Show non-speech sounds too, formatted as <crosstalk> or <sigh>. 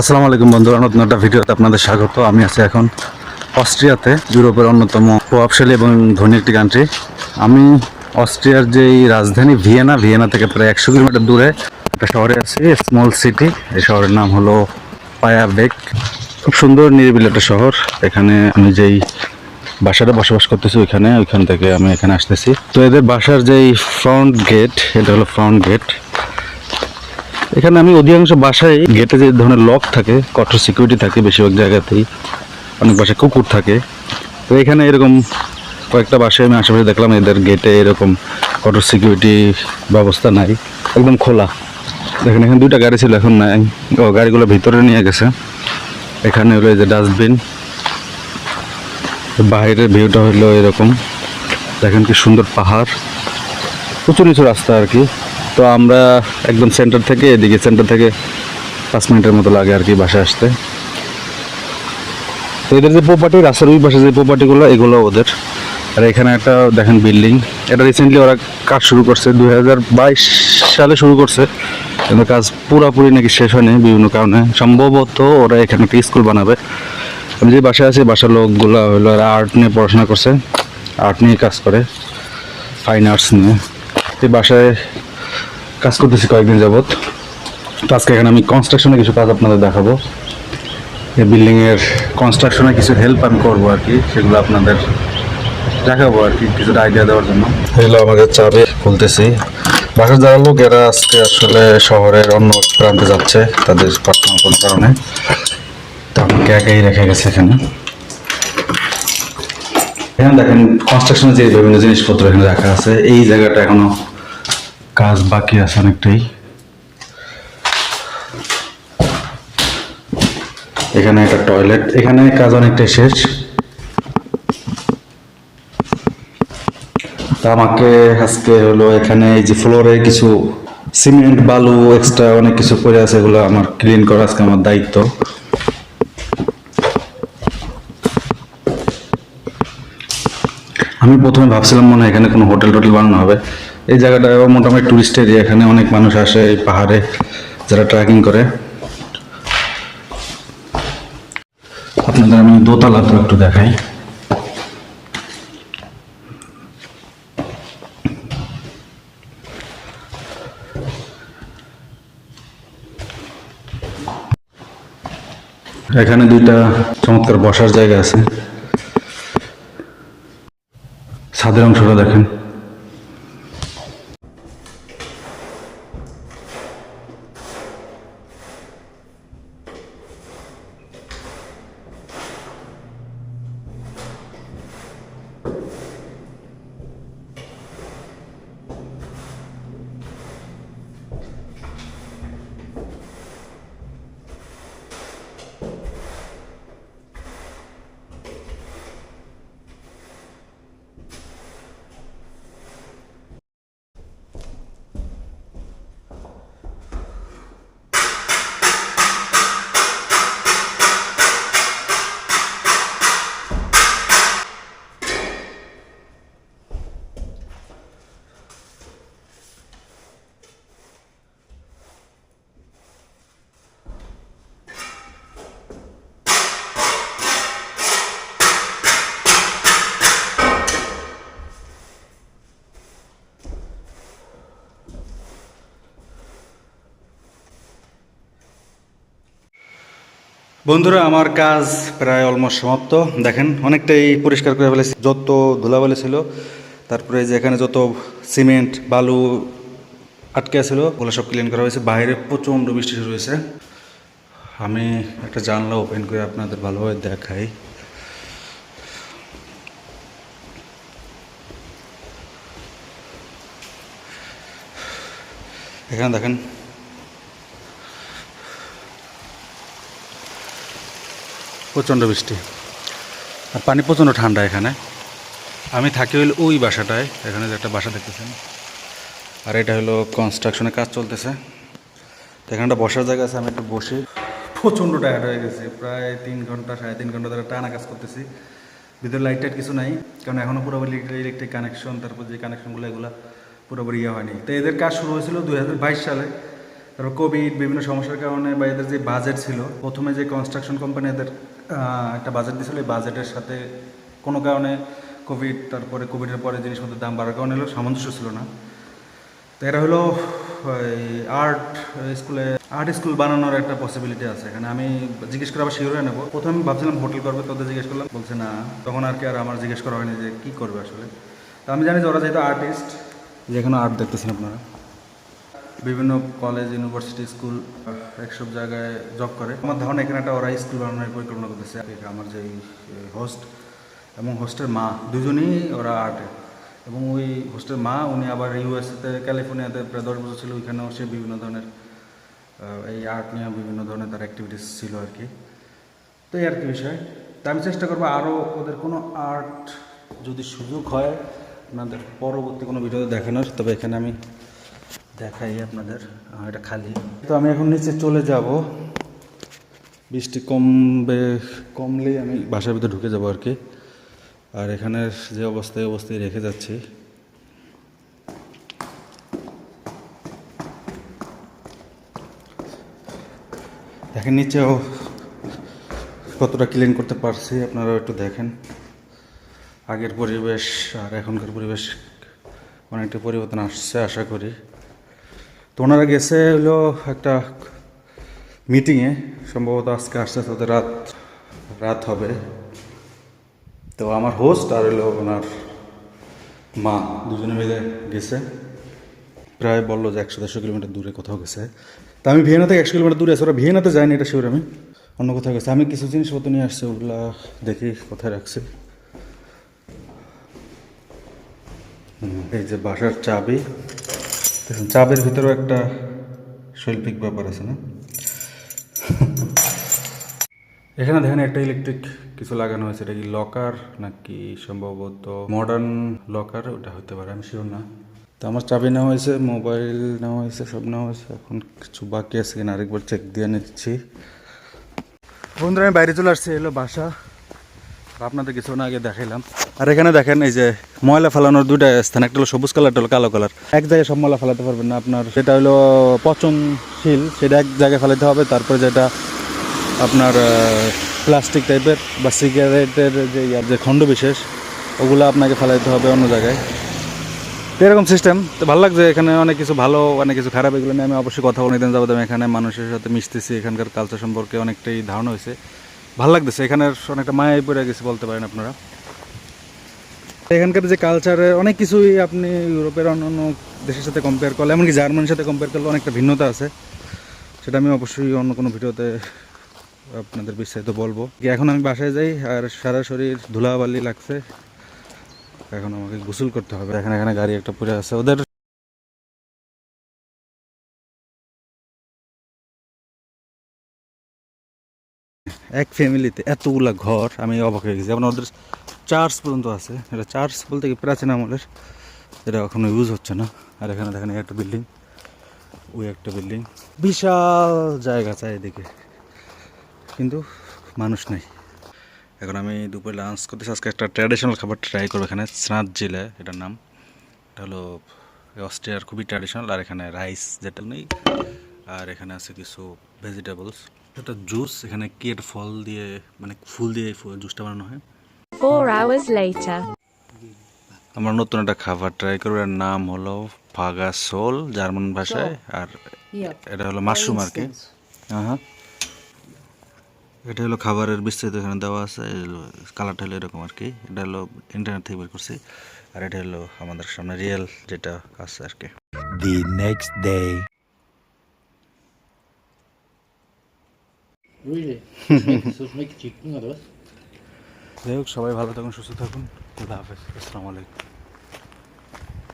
আসসালামু আলাইকুম বন্ধুরা, নতুন একটা ভিডিওতে আপনাদের স্বাগত। আমি আছি এখন অস্ট্রিয়াতে, ইউরোপের অন্যতম প্রভাবশালী এবং ধনী একটি কান্ট্রি আমি অস্ট্রিয়ার যেই রাজধানী ভিয়েনা ভিয়েনা থেকে প্রায় একশো কিলোমিটার দূরে একটা শহরে আছি স্মল সিটি এই শহরের নাম হলো পায়াবেক খুব সুন্দর, নিরিবিলি একটা শহর। এখানে আমি যেই বাসাটা বসবাস করতেছি, ওইখানে, ওইখান থেকে আমি এখানে আসতেছি। তো এদের বাসার যেই ফ্রন্ট গেট এটা হলো ফ্রন্ট গেট এখানে আমি অধিকাংশ বাসায় গেটে যে ধরনের লক থাকে, কঠোর সিকিউরিটি থাকে বেশিরভাগ জায়গাতেই, অনেক বাসায় কুকুর থাকে। তো এখানে এরকম কয়েকটা বাসায় আমি আশেপাশে দেখলাম এদের গেটে এরকম কঠোর সিকিউরিটি ব্যবস্থা নাই, একদম খোলা। দেখেন, এখানে দুইটা গাড়ি ছিল, এখন নাই। ও, গাড়িগুলো ভিতরে নিয়ে গেছে। এখানে হলো যে ডাস্টবিন। বাইরের ভিউটা হলো এরকম। দেখেন কি সুন্দর পাহাড়। উঁচু নিচু রাস্তা আর কি। তো আমরা একদম সেন্টার থেকে, এদিকে সেন্টার থেকে পাঁচ মিনিটের মতো লাগে আর কি বাসায় আসতে। তো এদের যে প্রপার্টি রাস্তার ওই পাশে যে প্রপার্টিগুলো এগুলো ওদের। আর এখানে একটা দেখেন বিল্ডিং এটা রিসেন্টলি ওরা কাজ শুরু করছে, দুই হাজার বাইশ সালে শুরু করছে। কিন্তু কাজ পুরাপুরি নাকি শেষ হয়নি বিভিন্ন কারণে। সম্ভবত ওরা এখানে একটা স্কুল বানাবে। আমি যে বাসায় আছি, বাসার লোকগুলো হলো আর্ট নিয়ে পড়াশোনা করছে। আর্ট নিয়ে কাজ করে ফাইন আর্টস নিয়ে। এই বাসায় কাজ করতেছি কয়েকদিন যাবৎ। তো আজকে এখানে আমি কনস্ট্রাকশনে কিছু কাজ আপনাদের দেখাবো। এই বিল্ডিংয়ের কনস্ট্রাকশনে কিছু হেল্প আমি করব আর কি, সেগুলো আপনাদের দেখাবো আর কি, কিছুটা আইডিয়া দেওয়ার জন্য। এগুলো আমাকে চাবি, খুলতেছি। বাসার যারা লোক, এরা আজকে আসলে শহরের অন্য প্রান্তে যাচ্ছে, তাদের পার্সোনাল কোনো কারণে। তো আমাকে একাই রেখে গেছে এখানে। এখানে দেখেন কনস্ট্রাকশনের যে বিভিন্ন জিনিসপত্র এখানে রাখা আছে, এই জায়গাটা এখনও কাজ বাকি আছে অনেকটাই। এখানে একটা টয়লেট এখানে কাজ অনেকটাই শেষ। তা আমাকে আজকে হলো এখানে এই যে ফ্লোরে কিছু সিমেন্ট বালু এক্সট্রা অনেক কিছু করে আছে, এগুলো আমার ক্লিন করা আজকে আমার দায়িত্ব। আমি প্রথমে ভাবছিলাম মনে হয় এখানে কোনো হোটেল টোটেল বানানো হবে। এই জায়গাটা মোটামুটি টুরিস্ট এরিয়া এখানে অনেক মানুষ আসে এই পাহাড়ে যারা ট্রেকিং করে। আপনাদের আমি দোতলা তো একটু দেখাই। এখানে দুইটা চমৎকার বসার জায়গা আছে। ছাদের অংশটা দেখেন। বন্ধুরা, আমার কাজ প্রায় অলমোস্ট সমাপ্ত। দেখেন, অনেকটাই পরিষ্কার করে ফেলেছি। যত ধুলাবালি ছিল, তারপরে যে এখানে যত সিমেন্ট, বালু আটকে ছিল ওগুলো সব ক্লিন করা হয়েছে। বাইরে প্রচণ্ড বৃষ্টি শুরু হয়েছে। আমি একটা জানলা ওপেন করে আপনাদের ভালোভাবে দেখাই। এখানে দেখেন প্রচণ্ড বৃষ্টি। আর পানি প্রচণ্ড ঠান্ডা এখানে। আমি থাকি হইল ওই বাসাটায়, এখানে যে একটা বাসা দেখতেছেন। আর এটা হলো কনস্ট্রাকশনের কাজ চলতেছে। এখানে একটা বসার জায়গা আছে, আমি একটু বসে। প্রচণ্ড টায়ার্ড হয়ে গেছি, প্রায় তিন ঘণ্টা, সাড়ে তিন ঘণ্টা ধরে টানা কাজ করতেছি। ভিতরে লাইট টাইট কিছু নাই, কারণ এখনও পুরোপুরি ইলেকট্রিক কানেকশন তারপর যে কানেকশনগুলো এগুলো পুরোপুরি ইয়ে হয়নি। তো এদের কাজ শুরু হয়েছিল দুই হাজার বাইশ সালে। তারপর কোভিড বিভিন্ন সমস্যার কারণে বা এদের যে বাজেট ছিল, প্রথমে যে কনস্ট্রাকশন কোম্পানি এদের একটা বাজেট দিয়েছিল এই বাজেটের সাথে কোনো কারণে কোভিড তারপরে কোভিডের পরে জিনিসপত্রের দাম বাড়ার কারণে হলো সামঞ্জস্য ছিল না। তো এটা হলো আর্ট স্কুলে আর্ট স্কুল বানানোর একটা পসিবিলিটি আছে। এখানে আমি জিজ্ঞেস করে আবার শিওর নেব। প্রথমে ভাবছিলাম হোটেল করবে, তোদের জিজ্ঞেস করলাম, বলছে না। তখন আর কি আর আমার জিজ্ঞেস করা হয়নি যে কী করবে আসলে। তো আমি জানি যে ওরা যেহেতু আর্টিস্ট যেখানে আর্ট দেখতেছেন আপনারা। বিভিন্ন কলেজ ইউনিভার্সিটি স্কুল একসব জায়গায় জব করে। আমার ধারণা এখানে একটা ওরা স্কুল বানানোর পরিকল্পনা করতেছে। আমার যে হোস্ট এবং হোস্টের মা, দুজনেই ওরা আর্টে এবং ওই হোস্টের মা, উনি আবার ইউএসএতে ক্যালিফোর্নিয়াতে প্রায় দশ বছর ছিল। ওইখানেও সে বিভিন্ন ধরনের এই আর্ট নিয়ে বিভিন্ন ধরনের তার অ্যাক্টিভিটিস ছিল আর কি। তো এই আর কি বিষয়। তা আমি চেষ্টা করব আরও ওদের কোনো আর্ট যদি সুযোগ হয়, আপনাদের পরবর্তী কোনো ভিডিও দেখানোর। তবে এখানে আমি দেখাই আপনাদের। এটা খালি। তো আমি এখন নিচে চলে যাব। বৃষ্টি কমবে, কমলেই আমি বাসার ভিতরে ঢুকে যাব আর কি আর এখানের যে অবস্থায় অবস্থায় রেখে যাচ্ছি। দেখেন নিচেও কতটা ক্লিন করতে পারছি, আপনারাও একটু দেখেন। আগের পরিবেশ আর এখনকার পরিবেশ অনেকটা পরিবর্তন আসছে, আশা করি। তো ওনারা গেছে হলো একটা মিটিংয়ে, সম্ভবত আজকে আসতে আসতে রাত রাত হবে। তো আমার হোস্ট আর হলো ওনার মা, দুজনে মিলে গেছে। প্রায় বলল যে একশো দেড়শো কিলোমিটার দূরে কোথাও গেছে। তা আমি ভিয়েনা থেকে একশো কিলোমিটার দূরে আছে, ওরা ভিয়েনাতে যায়নি, এটা শিওর আমি। অন্য কোথাও গেছে। আমি কিছু জিনিসপত্র নিয়ে আসছি, ওগুলা দেখি কোথায় রাখছি। এই যে বাসার চাবি দেখুন চাবির ভিতরেও একটা শৈল্পিক ব্যাপার আছে, না? এখানে দেখেন একটা ইলেকট্রিক কিছু লাগানো হয়েছে, এটা কি লকার নাকি সম্ভবত মডার্ন লকার ওটা হতে পারে, আমি শিওর না। তো আমার চাবি নেওয়া হয়েছে মোবাইল নেওয়া হয়েছে, সব নেওয়া হয়েছে, এখন কিছু বাকি আছে কিনা আরেকবার চেক দিয়ে নিচ্ছি। বন্ধুরা, আমি বাইরে চলে আসছি, এলো বাসা। আপনাদের কিছু না আগে দেখাইলাম। আর এখানে দেখেন এই যে ময়লা ফেলানোর দুইটা স্থান একটা হলো সবুজ কালার একটা হলো কালো কালার। এক জায়গায় সব ময়লা ফেলাতে পারবেন না আপনার। সেটা হলো পচনশীল সেটা এক জায়গায় ফেলাতে হবে তারপরে যেটা আপনার প্লাস্টিক টাইপের বা সিগারেটের যে ইয়ার যে খণ্ড বিশেষ ওগুলো আপনাকে ফেলাইতে হবে অন্য জায়গায়। তো এরকম সিস্টেম তো ভালো লাগছে এখানে অনেক কিছু ভালো অনেক কিছু খারাপ এগুলো নিয়ে আমি অবশ্যই কথা বলে দিন যাব আমি এখানে মানুষের সাথে মিশতেছি এখানকার কালচার সম্পর্কে অনেকটাই ধারণা হয়েছে। ভালো লাগতেছে, এখানের অনেকটা মায়ায় পড়ে গেছে বলতে পারেন আপনারা। এখানকার যে কালচারে অনেক কিছুই আপনি ইউরোপের অন্য অন্য দেশের সাথে কম্পেয়ার করলে, এমনকি জার্মানির সাথে কম্পেয়ার করলে অনেকটা ভিন্নতা আছে। সেটা আমি অবশ্যই অন্য কোনো ভিডিওতে আপনাদের বিস্তারিত বলব। এখন আমি বাসায় যাই, আর সারা শরীর ধুলাবালি লাগছে, এখন আমাকে গোসল করতে হবে। এখানে এখানে গাড়ি একটা পড়ে আছে, ওদের এক ফ্যামিলিতে এতগুলা ঘর, আমি অবাক হয়ে গেছি। যেমন ওদের চার্চ পর্যন্ত আছে। এটা চার্চ বলতে কি প্রাচীন আমলের? এটা এখনও ইউজ হচ্ছে না। আর এখানে দেখেন একটা বিল্ডিং, ওই একটা বিল্ডিং। বিশাল জায়গা চারিদিকে কিন্তু মানুষ নেই। এখন আমি দুপুরে লাঞ্চ করতেছি। আজকে একটা ট্র্যাডিশনাল খাবার ট্রাই করব এখানে, স্নাত জিলে, এটার নাম। এটা হলো অস্ট্রিয়ার খুবই ট্র্যাডিশনাল আর এখানে রাইস যেটা নেই। আর এখানে আছে কিছু ভেজিটেবলস এটা জুস এখানে কি একটা ফল দিয়ে মানে ফুল দিয়ে জুসটা বানানো হয়? Four hours later. আমরা নতুন একটা খাবার ট্রাই করব এর নাম হলো ফাগা সোল জার্মান ভাষায় আর এটা হলো মাশরুম আর কি। হ্যাঁ এটা হলো খাবারের বিস্তারিত এখানে দেওয়া আছে কালারটা হলো এরকম আর কি। এটা হলো ইন্টারনেট থেকে বের করছি আর এটা হলো আমাদের সামনে রিয়েল যেটা আছে আর কি। The next day. <laughs> যাই হোক সবাই ভালো থাকুন সুস্থ থাকুন। খুদা হাফেজ। আসসালামু আলাইকুম।